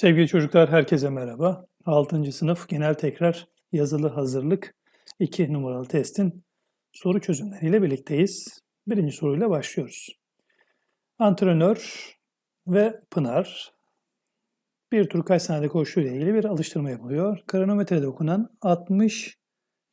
Sevgili çocuklar, herkese merhaba. 6. sınıf genel tekrar yazılı hazırlık 2 numaralı testin soru çözümleriyle birlikteyiz. Birinci soruyla başlıyoruz. Antrenör ve Pınar bir tur kaç saniyede koştuğu ile ilgili bir alıştırma yapılıyor. Kronometrede okunan 60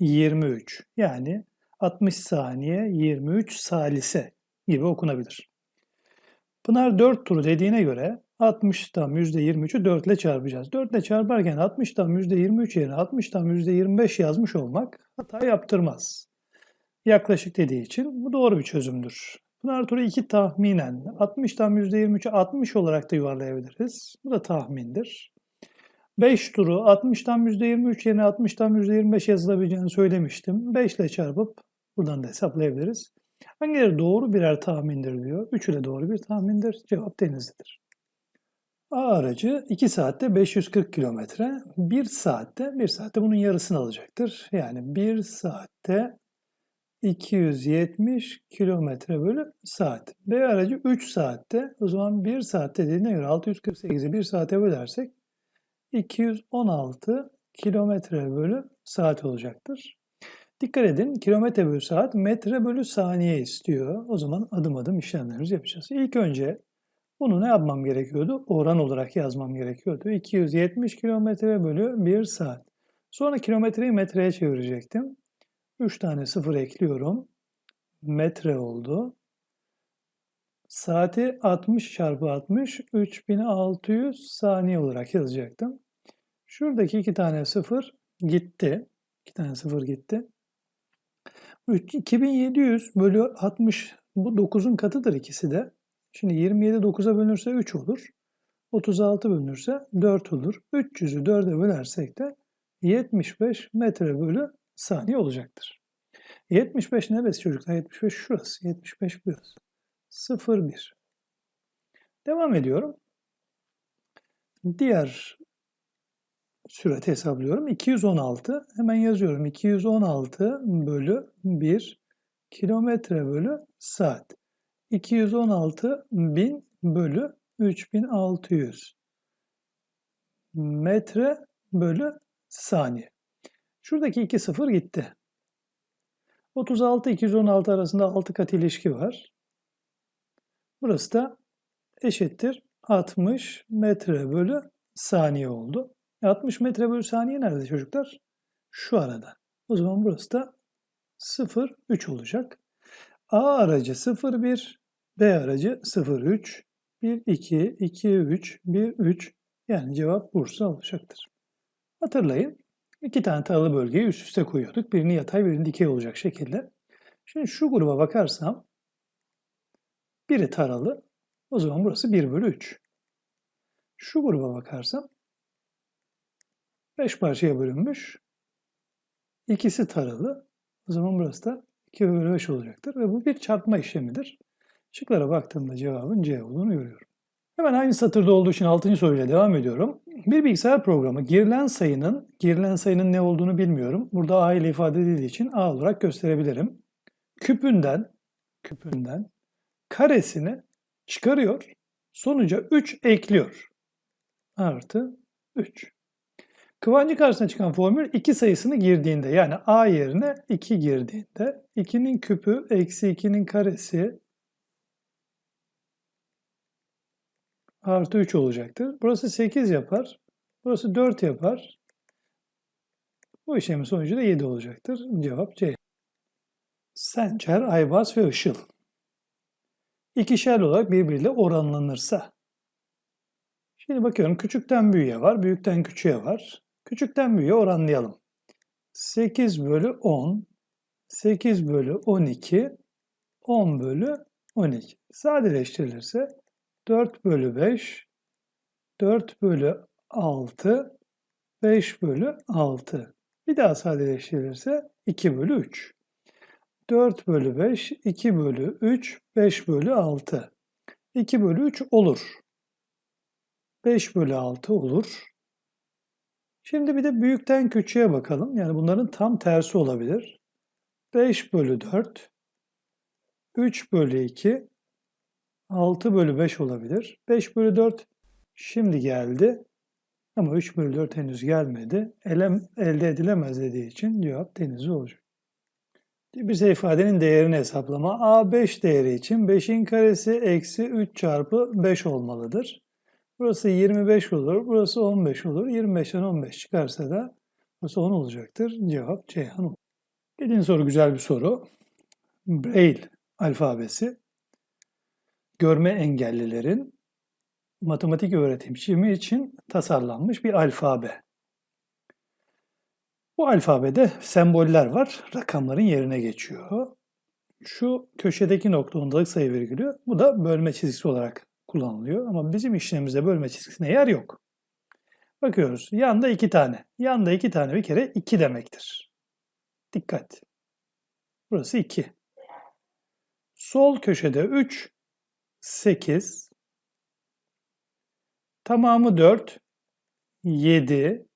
23 yani 60 saniye 23 salise gibi okunabilir. Pınar 4 tur dediğine göre 60'tan %23'ü 4 ile çarpacağız. 4 ile çarparken 60'tan %23 yerine 60'tan %25 yazmış olmak hata yaptırmaz. Yaklaşık dediği için bu doğru bir çözümdür. Pınar turu 2 tahminen 60'tan %23'ü 60 olarak da yuvarlayabiliriz. Bu da tahmindir. 5 turu 60'tan %23 yerine 60'tan %25 yazılabileceğini söylemiştim. 5 ile çarpıp buradan da hesaplayabiliriz. Hangileri doğru birer tahmindir diyor. Üçü de doğru bir tahmindir. Cevap Denizli'dir. A aracı 2 saatte 540 kilometre, 1 saatte 1 saatte bunun yarısını alacaktır. Yani 1 saatte 270 kilometre bölü saat. B aracı 3 saatte, o zaman 1 saatte dediğine göre 648'i 1 saate bölersek 216 kilometre bölü saat olacaktır. Dikkat edin kilometre bölü saat metre bölü saniye istiyor. O zaman adım adım işlemlerimizi yapacağız. İlk önce bunu ne yapmam gerekiyordu? Oran olarak yazmam gerekiyordu. 270 kilometre bölü 1 saat. Sonra kilometreyi metreye çevirecektim. 3 tane sıfır ekliyorum. Metre oldu. Saati 60 çarpı 60 3600 saniye olarak yazacaktım. Şuradaki iki tane sıfır gitti. İki tane sıfır gitti. 2700 bölü 60 bu 9'un katıdır ikisi de. Şimdi 27 9'a bölünürse 3 olur. 36 bölünürse 4 olur. 300'ü 4'e bölersek de 75 metre bölü saniye olacaktır. 75 neresi çocuklar? 75 şurası. 75 burası. 0, 1. Devam ediyorum. Diğer sürati hesaplıyorum. 216. Hemen yazıyorum. 216 bölü 1 kilometre bölü saat. 216 bin bölü 3600 metre bölü saniye. Şuradaki iki sıfır gitti. 36 216 arasında 6 kat ilişki var. Burası da eşittir 60 metre bölü saniye oldu. 60 metre bölü saniye nerede çocuklar? Şu arada. O zaman burası da 0, 3 olacak. A aracı 0, 1, B aracı 0, 3, 1, 2, 2, 3, 1, 3. Yani cevap Bursa olacaktır. Hatırlayın. iki tane taralı bölgeyi üst üste koyuyorduk. Birini yatay, birini dikey olacak şekilde. Şimdi şu gruba bakarsam biri taralı. O zaman burası 1 bölü 3. Şu gruba bakarsam 5 parçaya bölünmüş. İkisi taralı. O zaman burası da 2 bölü 5 olacaktır. Ve bu bir çarpma işlemidir. Şıklara baktığımda cevabın C olduğunu görüyorum. Hemen aynı satırda olduğu için 6. soruyla devam ediyorum. Bir bilgisayar programı girilen sayının, girilen sayının ne olduğunu bilmiyorum. Burada A ile ifade edildiği için A olarak gösterebilirim. Küpünden, küpünden karesini çıkarıyor. Sonuca 3 ekliyor. Artı 3. Kıvancı karşısına çıkan formül 2 sayısını girdiğinde yani A yerine 2 girdiğinde 2'nin küpü eksi 2'nin karesi artı 3 olacaktır. Burası 8 yapar. Burası 4 yapar. Bu işlemin sonucu da 7 olacaktır. Cevap C. Sencer, Ayvaz ve Işıl. İkişer olarak birbiriyle oranlanırsa. Şimdi bakıyorum küçükten büyüğe var, büyükten küçüğe var. Küçükten büyüğe oranlayalım. 8 bölü 10, 8 bölü 12, 10 bölü 12. Sadeleştirilirse 4 bölü 5, 4 bölü 6, 5 bölü 6. Bir daha sadeleştirilirse 2 bölü 3. 4 bölü 5, 2 bölü 3, 5 bölü 6. 2 bölü 3 olur. 5 bölü 6 olur. Şimdi bir de büyükten küçüğe bakalım. Yani bunların tam tersi olabilir. 5 bölü 4, 3 bölü 2, 6 bölü 5 olabilir. 5 bölü 4 şimdi geldi. Ama 3 bölü 4 henüz gelmedi. Elem, elde edilemez dediği için cevap denizli olacak. Bize ifadenin değerini hesaplama. A5 değeri için 5'in karesi eksi 3 çarpı 5 olmalıdır. Burası 25 olur, burası 15 olur. 25'ten 15 çıkarsa da burası 10 olacaktır. Cevap Ceyhan olur. Yedinci soru güzel bir soru. Braille alfabesi görme engellilerin matematik öğretim için tasarlanmış bir alfabe. Bu alfabede semboller var, rakamların yerine geçiyor. Şu köşedeki nokta ondalık sayı virgülü, bu da bölme çizgisi olarak kullanılıyor. Ama bizim işlemimizde bölme çizgisine yer yok. Bakıyoruz, yanda iki tane. Yanda iki tane bir kere iki demektir. Dikkat. Burası 2. Sol köşede 3, 8. Tamamı 4, 7.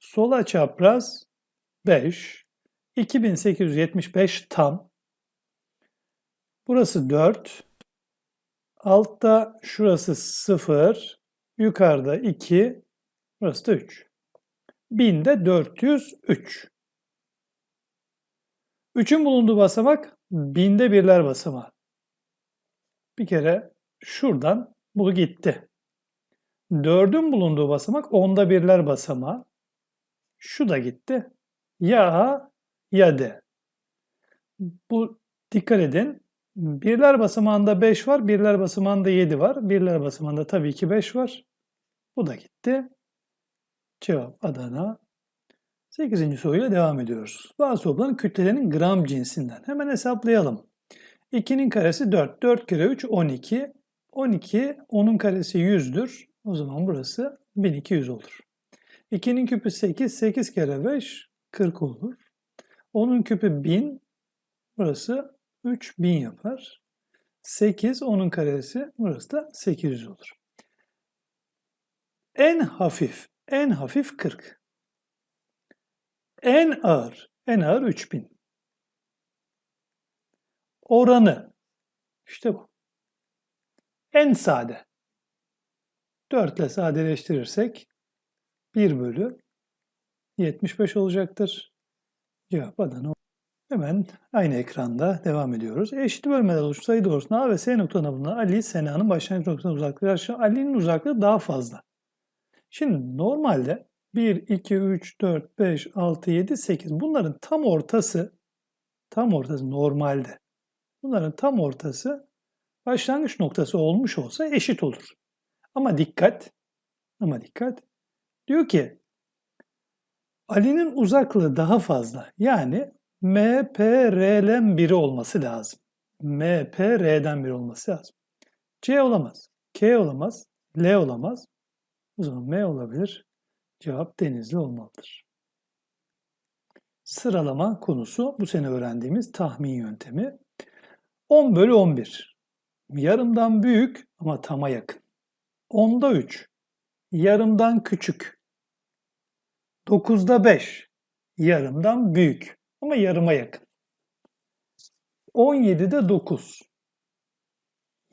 Sola çapraz 5. 2875 tam. Burası 4. Altta şurası 0. Yukarıda 2. Burası da 3. 1000'de 403. 3'ün bulunduğu basamak binde birler basamağı. Bir kere şuradan bu gitti. 4'ün bulunduğu basamak onda birler basamağı. Şu da gitti. Ya A ya D. Bu dikkat edin. Birler basamağında 5 var, birler basamağında 7 var. Birler basamağında tabii ki 5 var. Bu da gitti. Cevap Adana. 8. soruyla devam ediyoruz. Bazı topların kütlelerin gram cinsinden. Hemen hesaplayalım. 2'nin karesi 4. 4 kere 3 12. 12, 10'un karesi 100'dür. O zaman burası 1200 olur. 2'nin küpü 8, 8 kere 5 40 olur. 10'un küpü 1000, burası 3000 yapar. 8, 10'un karesi, burası da 800 olur. En hafif, en hafif 40. En ağır, en ağır 3000. Oranı, işte bu. En sade. 4 ile sadeleştirirsek 1 bölü 75 olacaktır. Cevap Adana. Hemen aynı ekranda devam ediyoruz. Eşit bölmeler oluştu sayı doğrusunda A ve S noktalarına bulunan Ali, Sena'nın başlangıç noktasına uzaklığı. Ali'nin uzaklığı daha fazla. Şimdi normalde 1, 2, 3, 4, 5, 6, 7, 8 bunların tam ortası tam ortası normalde. Bunların tam ortası başlangıç noktası olmuş olsa eşit olur. Ama dikkat, ama dikkat. Diyor ki Ali'nin uzaklığı daha fazla. Yani MPR'den biri olması lazım. MPR'den biri olması lazım. C olamaz. K olamaz. L olamaz. O zaman M olabilir. Cevap Denizli olmalıdır. Sıralama konusu bu sene öğrendiğimiz tahmin yöntemi. 10 bölü 11. Yarımdan büyük ama tama yakın. 10'da 3. Yarımdan küçük. 9'da 5. Yarımdan büyük ama yarıma yakın. 17'de 9.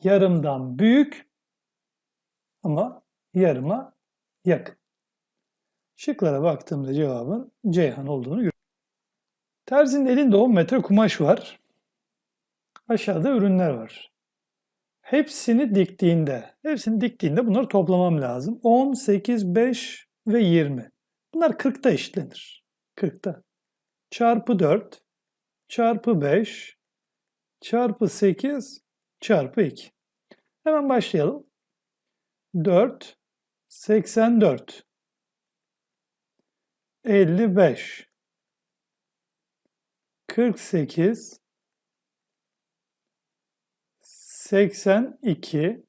Yarımdan büyük ama yarıma yakın. Şıklara baktığımda cevabın Ceyhan olduğunu görüyorum. Terzinin elinde 10 metre kumaş var. Aşağıda ürünler var. Hepsini diktiğinde, hepsini diktiğinde bunları toplamam lazım. 10, 8, 5 ve 20. Bunlar 40'ta eşitlenir. 40'ta. Çarpı 4, çarpı 5, çarpı 8, çarpı 2. Hemen başlayalım. 4, 84, 55, 48, 82.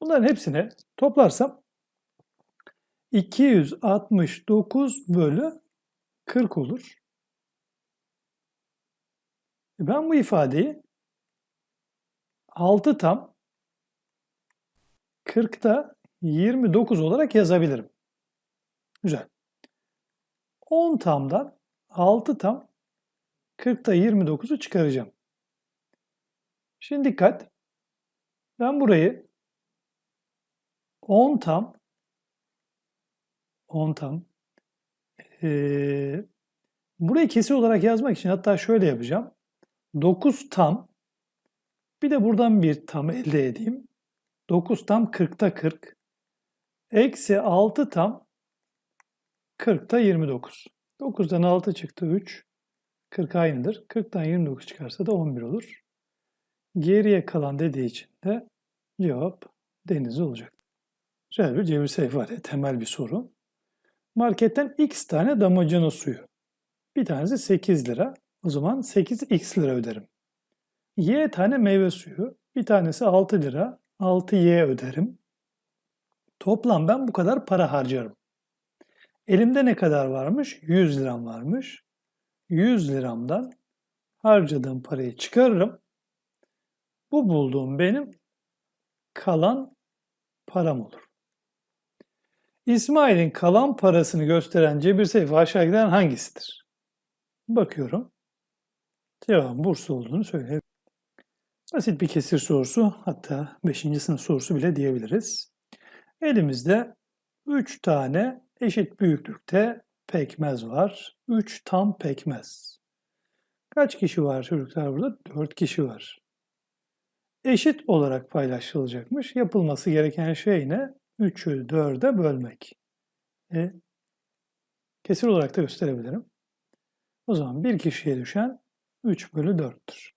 Bunların hepsini toplarsam 269 bölü 40 olur. E ben bu ifadeyi 6 tam 40'ta 29 olarak yazabilirim. Güzel. 10 tamdan 6 tam 40'ta 29'u çıkaracağım. Şimdi dikkat. Ben burayı 10 tam 10 tam. Ee, burayı kesir olarak yazmak için hatta şöyle yapacağım. 9 tam. Bir de buradan bir tam elde edeyim. 9 tam 40'ta 40. Eksi 6 tam 40'ta 29. 9'dan 6 çıktı 3. 40 aynıdır. 40'tan 29 çıkarsa da 11 olur. Geriye kalan dediği için de cevap deniz olacak. Güzel bir cebir sayfa var. Temel bir soru. Marketten x tane damacana suyu. Bir tanesi 8 lira. O zaman 8x lira öderim. Y tane meyve suyu. Bir tanesi 6 lira. 6y öderim. Toplam ben bu kadar para harcarım. Elimde ne kadar varmış? 100 liram varmış. 100 liramdan harcadığım parayı çıkarırım. Bu bulduğum benim kalan param olur. İsmail'in kalan parasını gösteren cebir sayfa aşağıdakilerden hangisidir? Bakıyorum. Cevabın Bursa olduğunu söyleyeyim. Basit bir kesir sorusu hatta 5. sınıf sorusu bile diyebiliriz. Elimizde 3 tane eşit büyüklükte pekmez var. 3 tam pekmez. Kaç kişi var çocuklar burada? 4 kişi var. Eşit olarak paylaşılacakmış. Yapılması gereken şey ne? 3'ü 4'e bölmek. E, kesir olarak da gösterebilirim. O zaman bir kişiye düşen 3 bölü 4'tür.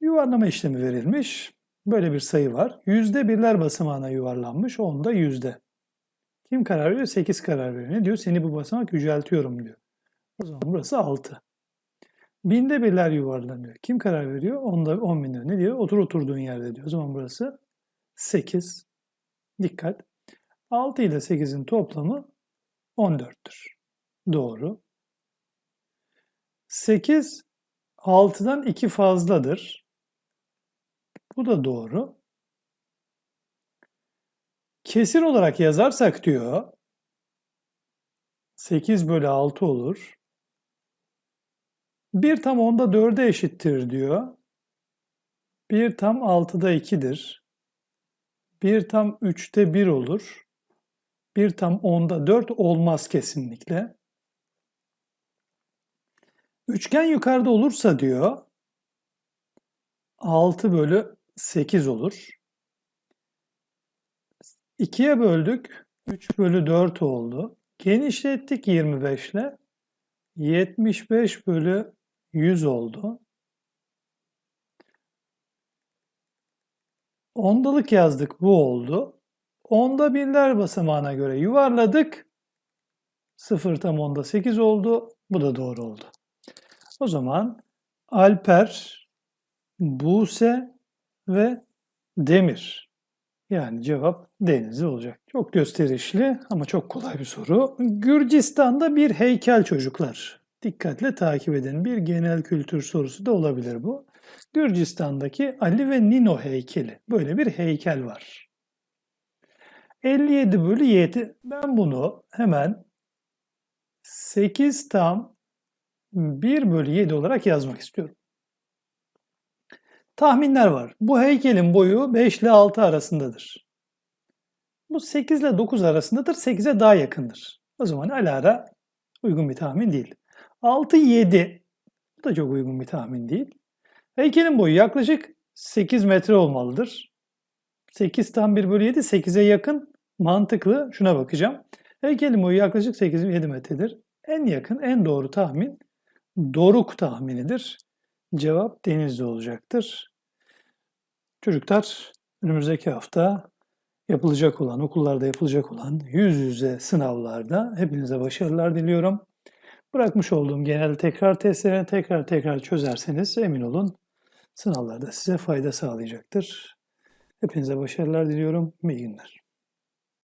Yuvarlama işlemi verilmiş. Böyle bir sayı var. Yüzde birler basamağına yuvarlanmış. Onda yüzde. Kim karar veriyor? 8 karar veriyor. Ne diyor? Seni bu basamak yüceltiyorum diyor. O zaman burası 6. Binde birler yuvarlanıyor. Kim karar veriyor? Onda 10 bin lira. Ne diyor? Otur oturduğun yerde diyor. O zaman burası 8. Dikkat. 6 ile 8'in toplamı 14'tür. Doğru. 8 6'dan 2 fazladır. Bu da doğru. Kesir olarak yazarsak diyor 8 bölü 6 olur. 1 tam 10'da 4'e eşittir diyor. 1 tam 6'da 2'dir. 1 tam 3'te 1 olur. 1 tam 10'da 4 olmaz kesinlikle. Üçgen yukarıda olursa diyor 6 bölü 8 olur. 2'ye böldük. 3 bölü 4 oldu. Genişlettik 25 ile. 75 bölü 100 oldu. Ondalık yazdık bu oldu. Onda birler basamağına göre yuvarladık. 0 tam onda 8 oldu. Bu da doğru oldu. O zaman Alper, Buse ve Demir. Yani cevap Denizli olacak. Çok gösterişli ama çok kolay bir soru. Gürcistan'da bir heykel çocuklar. Dikkatle takip edin. Bir genel kültür sorusu da olabilir bu. Gürcistan'daki Ali ve Nino heykeli. Böyle bir heykel var. 57 bölü 7. Ben bunu hemen 8 tam 1 bölü 7 olarak yazmak istiyorum. Tahminler var. Bu heykelin boyu 5 ile 6 arasındadır. Bu 8 ile 9 arasındadır. 8'e daha yakındır. O zaman Alara uygun bir tahmin değil. 6, 7 bu da çok uygun bir tahmin değil. Heykelin boyu yaklaşık 8 metre olmalıdır. 8 tam 1 bölü 7 8'e yakın mantıklı. Şuna bakacağım. Heykelin boyu yaklaşık 8-7 metredir. En yakın, en doğru tahmin Doruk tahminidir. Cevap denizde olacaktır. Çocuklar önümüzdeki hafta yapılacak olan, okullarda yapılacak olan yüz yüze sınavlarda hepinize başarılar diliyorum. Bırakmış olduğum genel tekrar testlerini tekrar tekrar çözerseniz emin olun sınavlarda size fayda sağlayacaktır. Hepinize başarılar diliyorum. İyi günler.